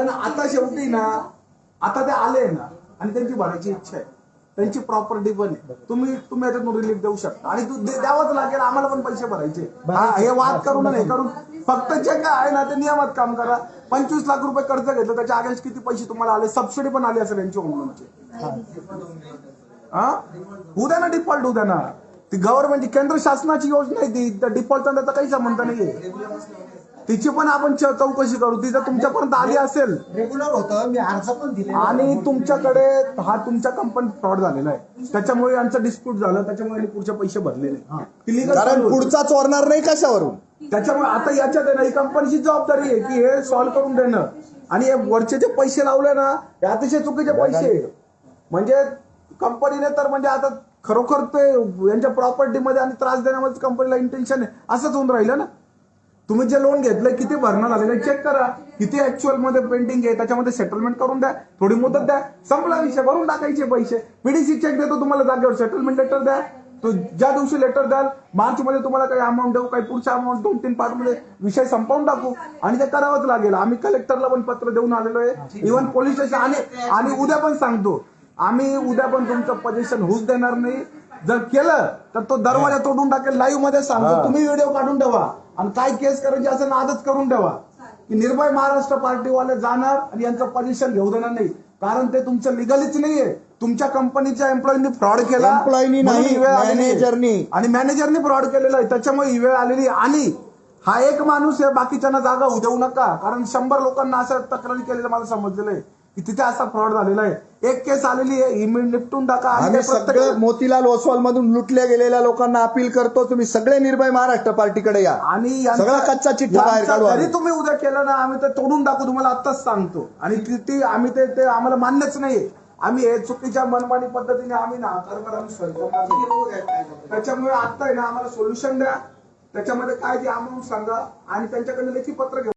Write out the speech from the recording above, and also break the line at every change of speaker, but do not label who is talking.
पण आता शेवटी ना आता ते आले ना आणि त्यांची भरायची इच्छा आहे. त्यांची प्रॉपर्टी पण आहे. तुम्ही तुम्ही याच्यातून रिलीफ देऊ शकता. आणि तू दे- द्यावंच लागेल आम्हाला पण पैसे भरायचे हा, हे वाद करून नाही करून फक्त जे काय आहे ना ते नियमात काम करा. पंचवीस लाख रुपये कर्ज घेतलं त्याच्या अगेन्स्ट किती पैसे तुम्हाला आले? सबसिडी पण आली असेल यांची होम लोनची हा? उद्या ना डिफॉल्ट उद्या ना. ती गव्हर्नमेंटची केंद्र शासनाची योजना आहे ती. त्या डिफॉल्टचा त्याचा काही संबंध नाहीये. तिची पण आपण च- चौकशी करू? ती जर तुमच्यापर्यंत आली असेल.
रेग्युलर होतं मी अर्ज पण दिले
आणि तुमच्याकडे हा तुमच्या कंपनीत फ्रॉड झालेला आहे. त्याच्यामुळे यांचं डिस्प्यूट झालं त्याच्यामुळे यांनी पुढचे पैसे भरले नाही. ती legal
कारण
चालू होती.
पुढचा चोरणार नाही कशावरून?
त्याच्यामुळे आता याच्यात आहे ना ही कंपनीची जबाबदारी आहे की हे सॉल्व्ह करून देणं. आणि हे वरचे जे पैसे लावले ना हे अतिशय चुकीचे पैसे आहे. म्हणजे कंपनीने तर म्हणजे आता खरोखर ते यांच्या प्रॉपर्टीमध्ये आणि त्रास देण्यामध्ये कंपनीला इंटेन्शन आहे. असंच होऊन राहिलं ना. तुम्ही जे लोन घेतलंय किती भरणं झालेलं चेक करा. किती ऍक्च्युअलमध्ये पेंटिंग आहे त्याच्यामध्ये सेटलमेंट करून द्या. थोडी मुदत द्या. संपला विषय भरून टाकायचे पैसे. पीडीसी चेक देतो तुम्हाला जागेवर. सेटलमेंट लेटर द्या. तो ज्या दिवशी लेटर द्याल मार्च मध्ये तुम्हाला काही अमाऊंट देऊ काही पुढच्या अमाऊंट दोन तीन पार्टमध्ये विषय संपवून टाकू. आणि ते करावंच लागेल. आम्ही कलेक्टरला पण पत्र देऊन आलेलो आहे. इव्हन पोलीस स्टेशन आणि आणि उद्या पण सांगतो. आम्ही उद्या पण तुमचं पोझिशन होऊच देणार नाही. जर केलं तर तो दरवाजा तोडून टाकेल. लाईव्हमध्ये सांगतो. तुम्ही व्हिडिओ काढून ठेवा. आणि काय केस करायची असं नादच करून ठेवा. की निर्भय महाराष्ट्र पार्टीवाले जाणार आणि यांचं पोझिशन घेऊ देणार नाही. कारण ते तुमचं लिगलीच नाहीये. तुमच्या कंपनीच्या एम्प्लॉईनी फ्रॉड केला. म्हणून
नाही,
ही
manager-नी.
आणि मॅनेजरनी फ्रॉड केलेला आहे. त्याच्यामुळे ही वेळ आलेली. आणि हा एक माणूस आहे बाकीच्यांना जागा होऊ देऊ नका. कारण शंभर लोकांना असं तक्रारी केलेलं मला समजलेलं आहे. की तिथे असा फ्रॉड झालेला आहे. एक केस आलेली आहे मी निपटून टाका. आणि
आम्ही
ते
सगळे मोतीलाल ओसवाल मधून लुटल्या गेलेल्या लोकांना अपील करतो तुम्ही सगळे निर्भय महाराष्ट्र पार्टीकडे या.
आणि
सगळा कच्चा चिठ्ठा बाहेर काढू आम्ही.
जरी तुम्ही उद्या केलं ना आम्ही ते तोडून टाकू तुम्हाला आत्ताच सांगतो. आणि किती आम्ही ते ते आम्हाला मान्यच नाही आम्ही हे चुकीच्या मनमानी पद्धतीने आम्ही ना कारभार आम्ही सहन करणार नाही. त्याच्यामुळे आता आहे ना आम्हाला सोल्युशन द्या. त्याच्यामध्ये काय ते अमाऊंट सांगा. आणि त्यांच्याकडे लेखी पत्र घेऊ.